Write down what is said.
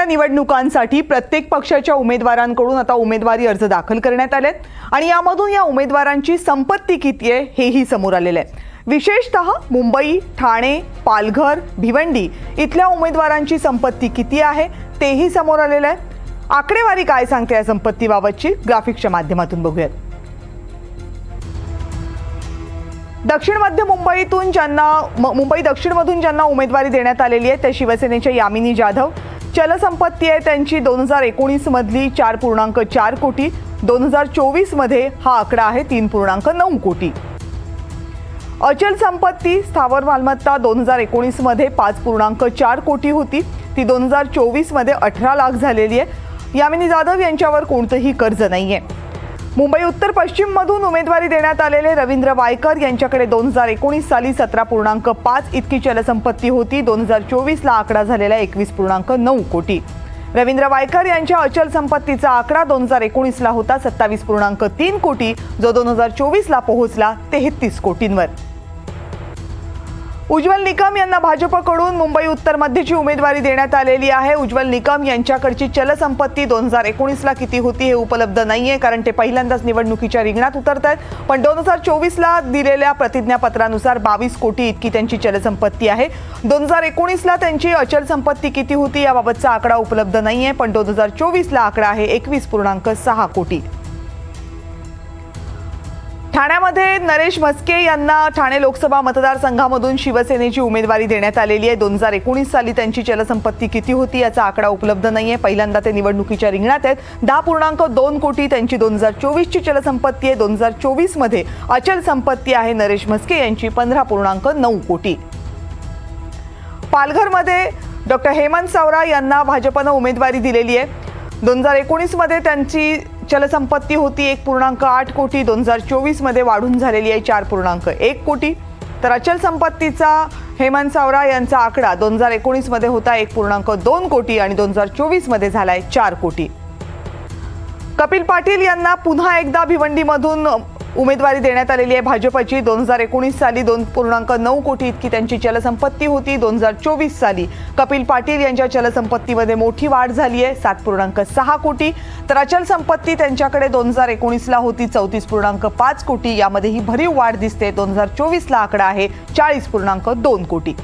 येणाऱ्या निवडणुकांसाठी प्रत्येक पक्षाच्या उमेदवारांकडून आता उमेदवारी अर्ज दाखल करण्यात आलेत. आणि यामधून या उमेदवारांची संपत्ती किती आहे हेही समोर आलेलं आहे. विशेषतः मुंबई ठाणे पालघर भिवंडी इथल्या उमेदवारांची संपत्ती किती आहे तेही समोर आलेलं आहे. आकडेवारी काय सांगते या संपत्तीबाबतची? ग्राफिक्सच्या माध्यमातून बघूयात. दक्षिण मध्य मुंबईतून ज्यांना मुंबई दक्षिणमधून ज्यांना उमेदवारी देण्यात आलेली आहे त्या शिवसेनेच्या यामिनी जाधव. चलसंपत्ती आहे त्यांची. दोन हजार एकोणीसमधली चार पूर्णांक चार कोटी. दोन हजार चोवीसमध्ये हा आकडा आहे तीन पूर्णांक नऊ कोटी. अचल संपत्ती स्थावर मालमत्ता दोन हजार एकोणीसमध्ये पाच पूर्णांक चार कोटी होती. ती दोन हजार चोवीसमध्ये अठरा लाख झालेली आहे. यामिनी जाधव यांच्यावर कोणतंही कर्ज नाही आहे मुंबई उत्तर पश्चिममधून उमेदवारी देण्यात आलेले रवींद्र वायकर यांच्याकडे दोन हजार एकोणीस साली सतरा पूर्णांक पाच इतकी चलसंपत्ती होती. दोन हजार चोवीसला आकडा झालेला एकवीस पूर्णांक नऊ कोटी. रवींद्र वायकर यांच्या अचल संपत्तीचा आकडा दोन हजार एकोणीसला होता. सत्तावीस पूर्णांक तीन कोटी. जो दोन हजार चोवीसला पोहोचला तेहतीस कोटींवर. उज्ज्वल निकम यांना भाजपकडून मुंबई उत्तर मध्येची उमेदवारी देण्यात आलेली आहे. उज्ज्वल निकम यांच्याकडची चलसंपत्ती दोन हजार एकोणीसला किती होती हे उपलब्ध नाहीये कारण ते पहिल्यांदाच निवडणुकीच्या रिंगणात उतरत आहेत पण दोन हजार चोवीसला दिलेल्या प्रतिज्ञापत्रानुसार बावीस कोटी इतकी त्यांची चलसंपत्ती आहे. दोन हजार एकोणीसला त्यांची अचल संपत्ती किती होती याबाबतचा आकडा उपलब्ध नाहीये पण दोन हजार चोवीसला आकडा आहे एकवीस पूर्णांक सहा कोटी. ठाण्यामध्ये नरेश म्हस्के यांना ठाणे लोकसभा मतदारसंघामधून शिवसेनेची उमेदवारी देण्यात आलेली आहे. दोन हजार एकोणीस साली त्यांची जलसंपत्ती किती होती याचा आकडा उपलब्ध नाही आहे पहिल्यांदा ते निवडणुकीच्या रिंगणात आहेत. दहा पूर्णांक दोन कोटी त्यांची दोन हजार चोवीसची चलसंपत्ती आहे. दोन हजार चोवीसमध्ये अचल संपत्ती आहे नरेश म्हस्के यांची पंधरा पूर्णांक नऊ कोटी. पालघरमध्ये डॉक्टर हेमंत सावरा यांना भाजपनं उमेदवारी दिलेली आहे. दोन हजार एकोणीसमध्ये त्यांची चलसंपत्ती होती एक पूर्णांक आठ कोटी दोन हजार चोवीसमध्ये वाढून झालेली आहे चार पूर्णांक एक कोटी. तर अचल संपत्तीचा हेमंत सावरा यांचा आकडा दोन हजार एकोणीसमध्ये होता एक पूर्णांक दोन कोटी आणि दोन हजार चोवीसमध्ये झाला आहे चार कोटी. कपिल पाटील यांना पुन्हा एकदा भिवंडीमधून उमेदवारी देण्यात आलेली आहे भाजपाची. दोन हजार एकोणीस साली दोन पूर्णांक नऊ कोटी इतकी त्यांची चलसंपत्ती होती. दोन हजार चोवीस साली कपिल पाटील यांच्या जलसंपत्तीमध्ये मोठी वाढ झाली आहे. सात पूर्णांक सहा कोटी. तर अचल संपत्ती त्यांच्याकडे दोन हजार एकोणीसला होती. चौतीस पूर्णांक पाच कोटी. यामध्ये ही भरीव वाढ दिसते. दोन हजार चोवीसला आकडा आहे चाळीस पूर्णांक दोन कोटी.